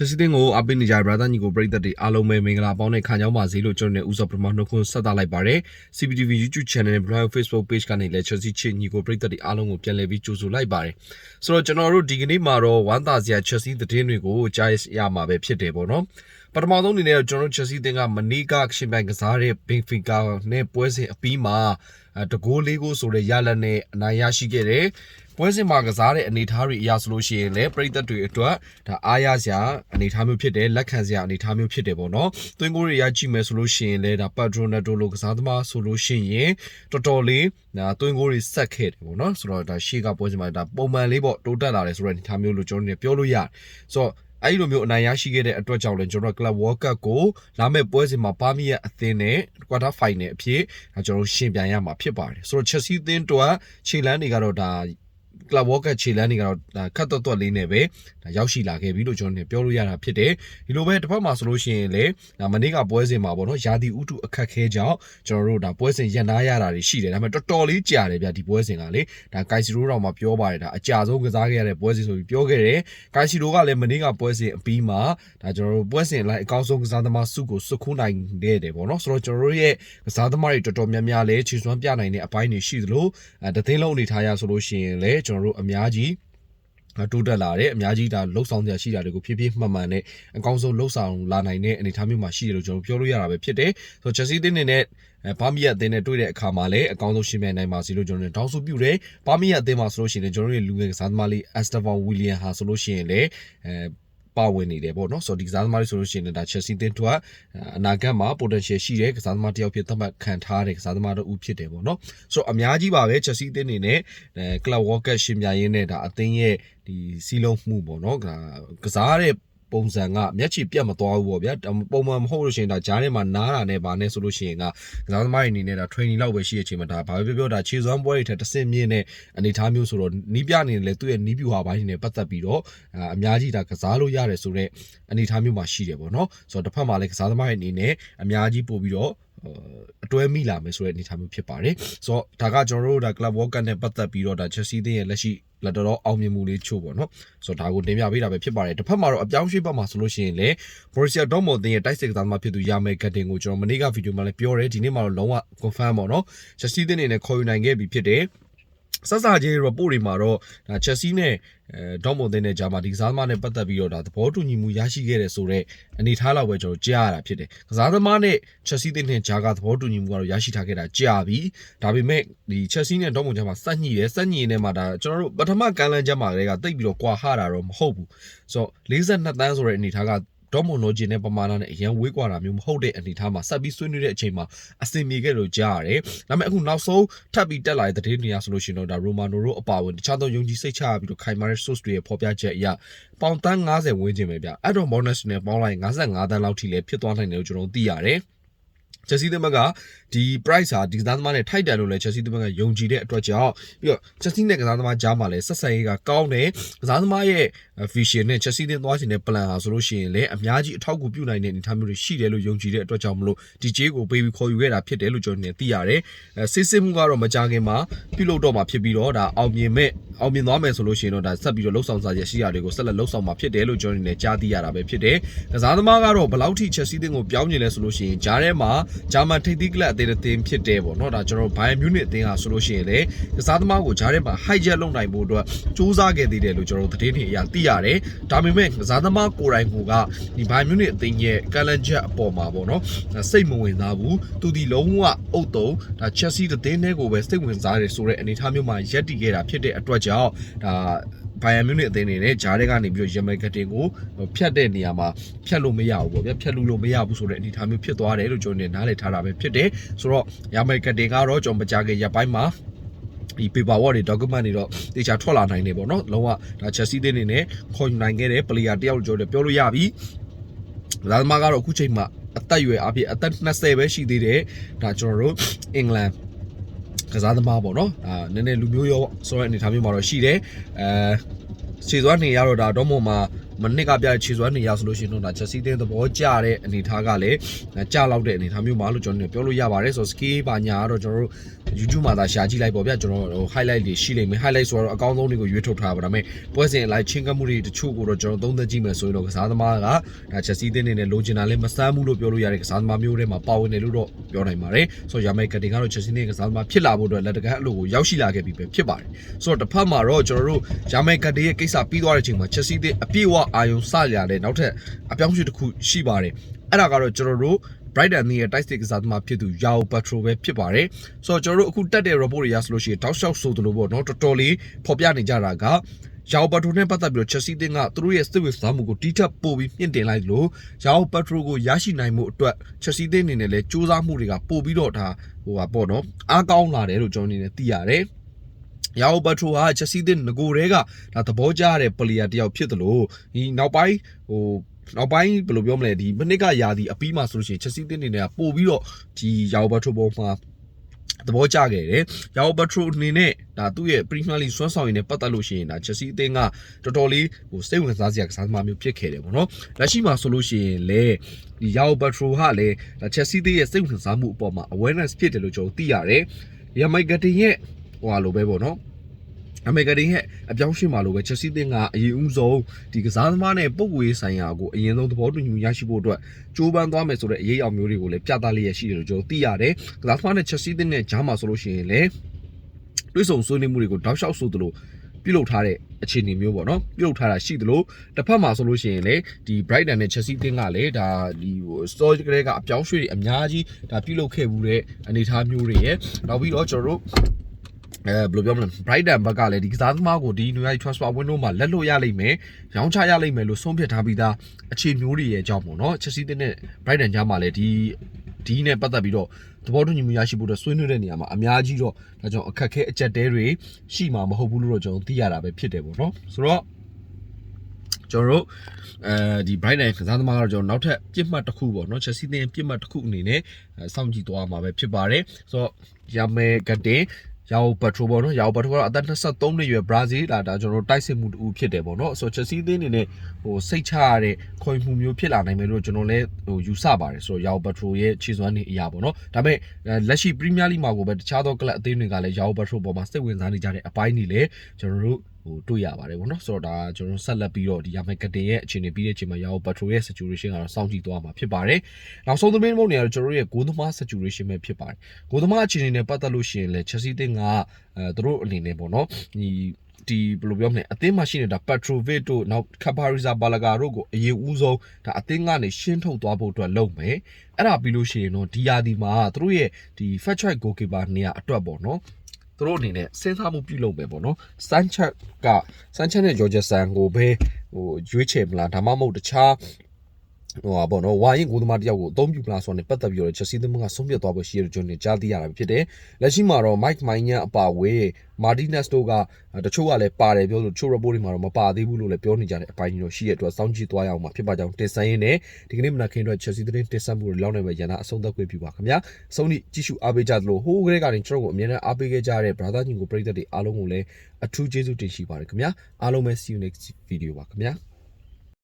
ချက်စီတင်ကိုအပိနေကြ brother ညီကိုပရိသတ်တွေအားလုံးပဲမင်္ဂလာပေါင်းနဲ့ခံကြောင်းပါစေလို့ကျွန်တော်တို့ဥစ္စာပထမနှုတ်ခွန်းဆက်သလိုက်ပါတယ် CPTV YouTube channel နဲ့ Blog Facebook page ကနေလည်းချက်စီချစ်ညီကိုပရိသတ်တွေအားလုံးကိုပြန်လည်ပြီးကြိုဆိုလိုက်ပါတယ်ဆိုတော့ကျွန်တော်တို့ဒီကနေ့မှာတော့ဝမ်းသာစရာချက်စီသတင်းတွေကိုကြားရမှာပဲဖြစ်တယ်ပေါ့နော်ပထမဆုံးအနေနဲ့တော့ကျွန်တော်တို့ချက်စီတင်ကမနီကရှင်ပိုင်ကစားတဲ့ Benfica နဲ့ပွဲစဉ်အပြီးမှာအဲတကိုးလေးကိုဆိုတဲ့ရလက်နဲ့အနိုင်ရရှိခဲ့တယ် ပွဲစဉ်မှာကစားတဲ့အနေအထားတွေအရဆိုလို့ရှိရင်လည်းပြည်သက်တွေအတွက်ဒါအားရစရာအနေအထားမျိုးဖြစ်တယ်လက်ခံစရာအနေအထားမျိုးဖြစ်တယ်ပေါ့နော်။သွင်းကိုတွေရကြည့်မယ်ဆိုလို့ရှိရင်လည်းဒါပတ်ဒရိုနယ်တိုလိုကစားသမားဆိုလို့ရှိရင်တော်တော်လေးဒါသွင်းကိုတွေဆက်ခဲ့တယ်ပေါ့နော်။ဆိုတော့ဒါရှေ့ကပွဲစဉ်မှာဒါပုံမှန်လေးပေါ့တိုးတက်လာတယ်ဆိုတဲ့အနေအထားမျိုးလို့ကျွန်တော်တို့ပြောလို့ရတယ်။ဆိုတော့အဲ့ဒီလိုမျိုးအနိုင်ရရှိခဲ့တဲ့အတွက်ကြောင့်လည်းကျွန်တော်တို့ Club World Cup ကိုလာမယ့်ပွဲစဉ်မှာပါမီရဲ့အသင်းနဲ့ Quarter Final အဖြစ်ဒါကျွန်တော်တို့ရှင်ပြိုင်ရမှာဖြစ်ပါတယ်ဆိုတော့ Chelsea အသင်းတို့ခြေလန်းတွေကတော့ဒါ Club World Cup ခြေလန်းတွေကတော့ဒါခတ်တော့တော့လေးနဲ့ပဲဒါရောက်ရှိလာခဲ့ပြီလို့ကျွန်တော်တို့ပြောလို့ရတာဖြစ်တယ်ဒီလိုပဲတစ်ဖက်မှာဆိုလို့ရှိရင်လေဒါမနေ့ကပွဲစဉ်မှာပေါ့နော်ယာတီဥတုအခက်ခဲကြောင့်ကျွန်တော်တို့ဒါပွဲစဉ်ရန်နာရတာတွေရှိတယ်ဒါပေမဲ့တော်တော်လေးကြာတယ်ဗျဒီပွဲစဉ်ကလေဒါကိုင်စီရိုတော်မှာပြောပါတယ်ဒါအကြာဆုံးကစားခဲ့ရတဲ့ပွဲစဉ်ဆိုပြီးပြောခဲ့တယ်ကိုင်စီရိုကလည်းမနေ့ကပွဲစဉ်အပြီးမှာဒါကျွန်တော်တို့ပွဲစဉ်လိုက်အကောင်းဆုံးကစားသမားစုကိုစုခုနိုင်ခဲ့တယ်ပေါ့နော်ဆိုတော့ကျွန်တော်တို့ရဲ့ကစားသမားတွေတော်တော်များများလည်းခြေစွမ်းပြနိုင်တဲ့အပိုင်းတွေရှိသလိုအဲတသိန်းလုံးအနေထားရဆိုလို့ရှိရင်လည်းကျွန်တော်တို့အများကြီးတိုးတက်လာတယ်အများကြီးဒါလှုပ်ဆောင်ကြရှိတာတွေကိုဖြည်းဖြည်းမှန်မှန်နဲ့အကောင်းဆုံးလှုပ်ဆောင်လာနိုင်တဲ့အနေအထားမျိုးမှာရှိတယ်လို့ကျွန်တော်ပြောလို့ရတာပဲဖြစ်တယ်ဆိုတော့ Chelsea တင်းနေနဲ့အဲဘာမီယာအသင်းနဲ့တွေ့တဲ့အခါမှာလည်းအကောင်းဆုံးရှင်းပြနိုင်ပါစီလို့ကျွန်တော်တို့တောင်းဆိုပြုတယ်ဘာမီယာအသင်းမှာဆိုလို့ရှိရင်ကျွန်တော်တို့ရဲ့လူငယ်ကစားသမားလေး Estevon William ဟာဆိုလို့ရှိရင်လည်းအဲ ပါဝင်နေတယ်ပေါ့နော်ဆိုတော့ဒီကစားသမားတွေဆိုလို့ရှိရင်ဒါ Chelsea တင်းတို့အနာဂတ်မှာ potential ရှိတဲ့ကစားသမားတစ်ယောက်ဖြစ်သတ်မှတ်ခံထားတဲ့ကစားသမားတို့ဦးဖြစ်တယ်ပေါ့နော်ဆိုတော့အများကြီးပါပဲ Chelsea တင်းနေနဲ့အဲ Club World Cup ရှင်ပြိုင်ရင်းနဲ့ဒါအသင်းရဲ့ဒီစီးလုံးမှုပေါ့နော်ဒါကစားတဲ့ ပုံစံကမျက်ခြေပြတ်မသွားဘူးပေါ့ဗျာပုံမှန်မဟုတ်လို့ရှိရင်ဒါဂျားထဲမှာနားတာနဲ့ဗာနဲ့ဆိုလို့ရှိရင်ကကစားသမားတွေအနေနဲ့ဒါ training လောက်ပဲရှိတဲ့အချိန်မှာဒါဘာပဲပြောပြောဒါခြေစွမ်းပွဲတွေထက်တစ်ဆင့်မြင့်တဲ့အနေအထားမျိုးဆိုတော့နီးပြအနေနဲ့လည်းသူ့ရဲ့နီးပြူဟာပိုင်းနဲ့ပတ်သက်ပြီးတော့အများကြီးဒါကစားလို့ရတယ်ဆိုတော့အနေအထားမျိုးမှာရှိတယ်ပေါ့နော်ဆိုတော့တစ်ဖက်မှာလည်းကစားသမားတွေအနေနဲ့အများကြီးပို့ပြီးတော့အတွဲမိလာမယ်ဆိုတဲ့အနေအထားမျိုးဖြစ်ပါတယ်ဆိုတော့ဒါကကျွန်တော်တို့ဒါ Club World Cup နဲ့ပတ်သက်ပြီးတော့ဒါ Chelsea တင်းရဲ့လက်ရှိ လက်တော်အောင်မြင်မှုလေးချို့ပေါ့နော်ဆိုတော့ဒါကိုတင်ပြပေးတာပဲဖြစ်ပါတယ်တစ်ဖက်မှာတော့အပြောင်းရွှေ့ဘက်မှာဆိုလို့ရှိရင်လေ Borussia Dortmund တင်းရဲ့တိုက်စစ်ကစားသမားဖြစ်သူရမယ်ဂတ်တင်ကိုကျွန်တော်မနေ့ကဗီဒီယိုမှာလည်းပြောတယ်ဒီနေ့မှာတော့လုံးဝ confirm ပေါ့နော် Chelsea တင်းနေနဲ့ခေါ်ယူနိုင်ခဲ့ပြီဖြစ်တယ် ဆက်စာချင်း report တွေမှာတော့ဒါ Chelsea နဲ့အဲဒေါမွန်တင်းနဲ့ဂျာမာဒီကစားသမားနဲ့ပတ်သက်ပြီးတော့ဒါသဘောတူညီမှုရရှိခဲ့တဲ့ဆိုတော့အနေထားလောက်ပဲကျွန်တော်ကြားရတာဖြစ်တယ်ကစားသမားနဲ့ Chelsea တင်းနဲ့ဂျာကသဘောတူညီမှုကတော့ရရှိထားခဲ့တာကြာပြီဒါပေမဲ့ဒီ Chelsea နဲ့ဒေါမွန်ဂျာမှာစက်ညှိတယ်စက်ညှိနေမှာဒါကျွန်တော်တို့ပထမကမ်းလန်းချက်မှာတွေကတိတ်ပြီးတော့ကွာဟတာတော့မဟုတ်ဘူးဆိုတော့42တန်းဆိုတဲ့အနေထားက ဒေါမွန်နိုဂျင်နဲ့ပမာဏနဲ့အရန်ဝေးကွာတာမျိုးမဟုတ်တဲ့အနေအထားမှာဆက်ပြီးဆွေးနွေးတဲ့အချိန်မှာအစင်မြေခဲ့လို့ကြားရတယ်။ဒါပေမဲ့အခုနောက်ဆုံးထပ်ပြီးတက်လာတဲ့သတင်းတွေအရဆိုလို့ရှိရင်တော့ဒါရိုမာနိုတို့အပါဝင်တခြားသောယုံကြည်စိတ်ချရပြီးတော့ခိုင်မာတဲ့ source တွေရဲ့ဖော်ပြချက်အရပေါင်တန်း90ဝန်းကျင်ပဲဗျ။အဲ့တော့ bonus နဲ့ပေါင်းလိုက်55တန်းလောက်ထိလည်းဖြစ်သွားနိုင်တယ်လို့ကျွန်တော်သိရတယ်။ Chelsea သမက်ကဒီ price ဟာဒီကစားသမားနဲ့ထိုက်တယ်လို့လည်း Chelsea သမက်ကယုံကြည်တဲ့အတွက်ကြောင့်ပြီးတော့ Chelsea နဲ့ကစားသမားကြားမှာလည်းဆက်ဆံရေးကကောင်းတယ်ကစားသမားရဲ့ vision နဲ့ Chelsea နဲ့သွားချင်တဲ့ plan ဟာဆိုလို့ရှိရင်လည်းအများကြီးအထောက်အကူပြုနိုင်တဲ့အနေအထားမျိုးတွေရှိတယ်လို့ယုံကြည်တဲ့အတွက်ကြောင့်မလို့ DJ ကိုပေးပြီးခေါ်ယူခဲ့တာဖြစ်တယ်လို့ကျွန်တော်နေသိရတယ်အဲစစ်စစ်မှုကတော့မကြခင်မှာပြုလုပ်တော့မှာဖြစ်ပြီးတော့ဒါအောင်မြင်မဲ့အောင်မြင်သွားမယ်ဆိုလို့ရှိရင်တော့ဒါဆက်ပြီးတော့လှုပ်ဆောင်စားရရှိရတွေကိုဆက်လက်လှုပ်ဆောင်မှာဖြစ်တယ်လို့ကျွန်တော်နေကြားသိရတာပဲဖြစ်တယ်ကစားသမားကတော့ဘယ်လောက်ထိ Chelsea တင်းကိုပြောင်းကျင်လဲဆိုလို့ရှိရင်ဂျားထဲမှာဂျာမန်ထိပ်သီးကလပ်အသင်းအသင်းဖြစ်တယ်ပေါ့နော်ဒါကျွန်တော်ဘိုင်မြူနစ်အသင်းဟာဆိုလို့ရှိရင်လေကစားသမားကိုဂျားထဲမှာ hijack လုပ်နိုင်ဖို့အတွက်စူးစမ်းခဲ့သေးတယ်လို့ကျွန်တော်သတင်းတွေအရသိရတယ်ဒါပေမဲ့ကစားသမားကိုယ်တိုင်ကဒီဘိုင်မြူနစ်အသင်းရဲ့ကလန်ချက်အပေါ်မှာပေါ့နော်စိတ်မဝင်စားဘူးသူဒီလုံးဝအုတ်တုံဒါ Chelsea အသင်းတွေကိုပဲစိတ်ဝင်စားတယ်ဆိုတဲ့အနေအထားမျိုးမှာရက်တည်ခဲ့တာဖြစ်တဲ့အတွက်ကြောင့်ဒါ ဘိုင်ယန်မြူနစ်အသင်းတွေနဲ့ဂျားတွေကနေပြီးတော့ရမယ်ကတင်ကိုဖြတ်တဲ့နေရာမှာဖြတ်လို့မရဘူးပေါ့ဗျဖြတ်လို့လို့မရဘူးဆိုတဲ့အနေအထားမျိုးဖြစ်သွားတယ်လို့ကျွန်တော်နားလည်ထားတာပဲဖြစ်တယ်ဆိုတော့ရမယ်ကတင်ကတော့ကျွန်တော်မကြခင်ရပ်ပိုင်းမှာဒီ paper work တွေ document တွေတော့တေချာထွက်လာနိုင်နေပေါ့နော်လုံးဝဒါ Chelsea တင်းနေနဲ့ခေါ်ယူနိုင်ခဲ့တဲ့ player တယောက်ကြော်တယ်ပြောလို့ရပြီဒါသမားကတော့အခုချိန်မှာအသက်အရွယ်အပြည့်အသက်20ပဲရှိသေးတယ်ဒါကျွန်တော်တို့အင်္ဂလန်ကစားသမားပေါ့နော်ဒါနည်းနည်းလူမျိုးရောဆိုတဲ့အနေအထားမျိုးမှာတော့ရှိတယ်အဲ ခြေစွမ်းနေရတော့ဒါတော့မှ မှာမနစ်ကပြတဲ့ခြေစွမ်းနေရဆိုလို့ရှိရင်တော့ဒါချက်စီတင်းသဘောကျတဲ့အနေထားကလည်းကြာလောက်တဲ့အနေထားမျိုးမှာလို့ကျွန်တော်တို့ပြောလို့ရပါတယ်ဆိုတော့ skill ပါညာကတော့ကျွန်တော်တို့ YouTube မှာသာရှာကြည့်လိုက်ပေါ့ဗျာကျွန်တော်တို့ highlight တွေရှိလိမ့်မယ် highlight ဆိုတော့အကောင်းဆုံးတွေကိုရွေးထုတ်ထားပါဒါပေမဲ့ပွဲစဉ်အလိုက်ချင်းကမှုတွေတချို့ကိုတော့ကျွန်တော်သုံးသပ်ကြည့်မယ်ဆိုရင်တော့ကစားသမားကဒါချက်စီတင်းနေနဲ့လိုချင်တာလည်းမစမ်းဘူးလို့ပြောလို့ရတဲ့ကစားသမားမျိုးတွေမှာပါဝင်တယ်လို့တော့ပြောနိုင်ပါတယ်ဆိုတော့ယာမဲကတင်ကတော့ချက်စီတင်းကစားသမားဖြစ်လာဖို့အတွက်လက်တကမ်းအလိုကိုရောက်ရှိလာခဲ့ပြီပဲဖြစ်ပါတယ်ဆိုတော့တစ်ဖက်မှာတော့ကျွန်တော်တို့ယာမဲကတင်ရဲ့ကိစ္စပြီးသွားတဲ့အချိန်မှာချက်စီတင်းအပြည့်အဝအာယုံစရတဲ့နောက်ထပ်အပြောင်းအရွှေ့တစ်ခုရှိပါတယ်အဲ့ဒါကတော့ကျွန်တော်တို့ Brighton ရဲ့ Tight Stick ကစားသမားဖြစ်သူ Yao Patrol ပဲဖြစ်ပါတယ်။ဆိုတော့ကျွန်တော်တို့အခုတက်တဲ့ report တွေရဆိုလို့ရှိရင်တောက်လျှောက်ဆိုသလိုပေါ့နော်တော်တော်လေးဖော်ပြနေကြတာက Yao Patrol နဲ့ပတ်သက်ပြီးတော့ Chelsea တင်းကသူတို့ရဲ့စစ်ဝစ်စားမှုကိုတီးထပ်ပို့ပြီးမြင့်တင်လိုက်လို့ Yao Patrol ကိုရရှိနိုင်မှုအတွက် Chelsea တင်းအနေနဲ့လည်းစူးစမ်းမှုတွေကပို့ပြီးတော့ဒါဟိုပါပေါ့နော်အားကောင်းလာတယ်လို့ကျွန်တော်အနေနဲ့သိရတယ်။ ရာအိုဘတ်ထရိုဟာချက်စီးတဲ့ငကိုတွေကဒါသဘောကျတဲ့ပလီယာတယောက်ဖြစ်တယ်လို့ဒီနောက်ပိုင်းဟိုနောက်ပိုင်းဘယ်လိုပြောမလဲဒီမနစ်ကယာဒီအပီးမှာဆိုလို့ရှိရင်ချက်စီးတဲ့အနေနဲ့ပို့ပြီးတော့ဒီရာအိုဘတ်ထရိုပေါ်မှာသဘောကျခဲ့တယ်။ရာအိုဘတ်ထရိုအနေနဲ့ဒါသူ့ရဲ့ Premier League ဆွမ်းဆောင်ရည်နဲ့ပတ်သက်လို့ရှိရင်ဒါချက်စီးအသင်းကတော်တော်လေးဟိုစိတ်ဝင်စားစရာကစားသမားမျိုးဖြစ်ခဲ့တယ်ပေါ့နော်။လက်ရှိမှာဆိုလို့ရှိရင်လေဒီရာအိုဘတ်ထရိုဟာလေဒါချက်စီးအသင်းရဲ့စိတ်ဝင်စားမှုအပေါ်မှာ awareness ဖြစ်တယ်လို့ကျွန်တော်သိရတယ်။ရမိုက်ကတင်ရဲ့ ဟိုဟာလိုပဲပေါ့နော်။အမေရိကန်ရဲ့အပြောင်းရှင်းမှာလို့ပဲချက်စီတင်ကအရင်ဦးဆုံးဒီကစားသမားနဲ့ပုံကိုရေးဆိုင်ရာကိုအရင်ဆုံးသဘောတူညီမှုရရှိဖို့အတွက်ကြိုးပမ်းသွားမယ်ဆိုတဲ့အရေးအအောင်မျိုးတွေကိုလည်းပြသလျက်ရှိတယ်လို့ကျွန်တော်သိရတယ်။ကစားသမားနဲ့ချက်စီတင်နဲ့ဂျားမှာဆိုလို့ရှိရင်လည်းတွေးဆုံဆွေးနွေးမှုတွေကိုတောက်လျှောက်ဆိုသလိုပြုလုပ်ထားတဲ့အခြေအနေမျိုးပေါ့နော်ပြုလုပ်ထားတာရှိသလိုတစ်ဖက်မှာဆိုလို့ရှိရင်လေဒီ Brighton နဲ့ Chelsea တင်းကလည်းဒါဒီဟို store ကလေးကအပြောင်းရွှေ့တွေအများကြီးဒါပြုလုပ်ခဲ့မှုတဲ့အနေအထားမျိုးတွေရဲ့နောက်ပြီးတော့ကျွန်တော်တို့ အဲဘယ်လိုပြောမလဲ Brighton ဘက်ကလည်းဒီကစားသမားကိုဒီ New York Transfer Window မှာလက်လွတ်ရလိမ့်မယ်။ရောင်းချရလိမ့်မယ်လို့ဆုံးဖြတ်ထားပြီးသားအခြေမျိုးတွေရဲ့အကြောင်းပေါ့နော်။ Chelsea နဲ့ Brighton ကြားမှာလည်းဒီဒီနဲ့ပတ်သက်ပြီးတော့သဘောတူညီမှုရရှိဖို့အတွက်ဆွေးနွေးတဲ့နေရာမှာအများကြီးတော့ဒါကြောင့်အခက်အခဲအကြက်တဲတွေရှိမှာမဟုတ်ဘူးလို့တော့ကျွန်တော်သိရတာပဲဖြစ်တယ်ပေါ့နော်။ဆိုတော့ကျွန်တော်တို့အဲဒီ Brighton ကစားသမားကတော့ကျွန်တော်နောက်ထပ်ပြစ်မှတ်တစ်ခုပေါ့နော် Chelsea နဲ့ပြစ်မှတ်တစ်ခုအနေနဲ့စောင့်ကြည့်သွားမှာပဲဖြစ်ပါတယ်။ဆိုတော့ရမယ်ကတင် ရောဘတ်ထရိုပေါ့နော်ရောဘတ်ထရိုကတော့အသက်23နှစ်ရွယ်ဘရာဇီးလာဒါကျွန်တော်တို့တိုက်စစ်မှုတူဖြစ်တယ်ပေါ့နော်ဆိုတော့ချက်စီးသင်းအနေနဲ့ဟိုစိတ်ချရတဲ့ခွင်မှုမျိုးဖြစ်လာနိုင်မယ်လို့ကျွန်တော်လည်းဟိုယူဆပါတယ်ဆိုတော့ရောဘတ်ထရိုရဲ့ခြေစွမ်းနေအရာပေါ့နော်ဒါပေမဲ့လက်ရှိပရီးမီးယားလိမှာကိုပဲတခြားသောကလပ်အသင်းတွေကလည်းရောဘတ်ထရိုပေါ်မှာစိတ်ဝင်စားနေကြတဲ့အပိုင်းတွေလည်းကျွန်တော်တို့ဟိုတွေ့ရပါတယ်ဗောနော်ဆိုတော့ဒါကျွန်တော်ဆက်လက်ပြီးတော့ဒီရမယ်ကတင်ရဲ့အခြေအနေပြီးတဲ့အချိန်မှာရောဘတ်ထရိုရဲ့ situation ကတော့စောင့်ကြည့်သွားမှာဖြစ်ပါတယ်နောက်ဆုံးသတင်းပုံတွေကတော့ကျွန်တော်တို့ရဲ့ဂိုးသမား situation ပဲဖြစ်ပါတယ်ဂိုးသမားအခြေအနေနဲ့ပတ်သက်လို့ရှိရင်လည်း Chelsea တင်းကအဲသူတို့အနေနဲ့ပေါ့နော်ဒီဒီဘယ်လိုပြောမလဲအသင်းမှာရှိနေတာ Petrovic တို့နောက် Capariza Balaga တို့ကိုအရင်ဦးဆုံးဒါအသင်းကနေရှင်းထုတ်သွားဖို့အတွက်လုပ်မယ်အဲ့ဒါပြီးလို့ရှိရင်တော့ဒီယာဒီမှာသူတို့ရဲ့ဒီ fat track goalkeeper နေရာအတွက်ပေါ့နော် သူတို့အနေနဲ့စဉ်းစားမှုပြုလုပ်မယ်ပေါ့နော်စန်ချက်ကစန်ချက်နဲ့ဂျော်ဂျဆန်ကိုပဲဟိုရွေးချယ်မလားဒါမှမဟုတ်တခြား ဟိုပါပေါ့နော်ဝါရင်ကိုသမားတယောက်ကိုအသုံးပြုပလားဆိုတော့ပတ်သက်ပြီးတော့ချက်စီသမကဆုံးဖြတ်သွားဖို့ရှိရတဲ့ကျွန်တော်ကြားသိရတာဖြစ်တယ်လက်ရှိမှာတော့ Mike Miner အပါဝေး Martinez တို့ကတချို့ကလည်းပါတယ်ပြောလို့တချို့ report တွေမှာတော့မပါသေးဘူးလို့လည်းပြောနေကြတဲ့အပိုင်းကြီးတော့ရှိရတဲ့အတွက်စောင့်ကြည့်သွားရအောင်မှာဖြစ်ပါကြောင်းတင်ဆက်ရင်းနဲ့ဒီကနေ့မနက်ခင်းအတွက် Chelsea သတင်းတင်ဆက်မှုတွေလောက်နေပဲရန်နာအဆုံးသတ်ခွင့်ပြုပါခင်ဗျာအဆုံးထိကြည့်ရှုအားပေးကြသလိုဟိုးကလေးကနေကျွန်တော်ကိုအမြဲတမ်းအားပေးခဲ့ကြတဲ့ brother ညီကိုပရိသတ်တွေအားလုံးကိုလည်းအထူးကျေးဇူးတင်ရှိပါတယ်ခင်ဗျာအားလုံးပဲ see you next video ပါခင်ဗျာ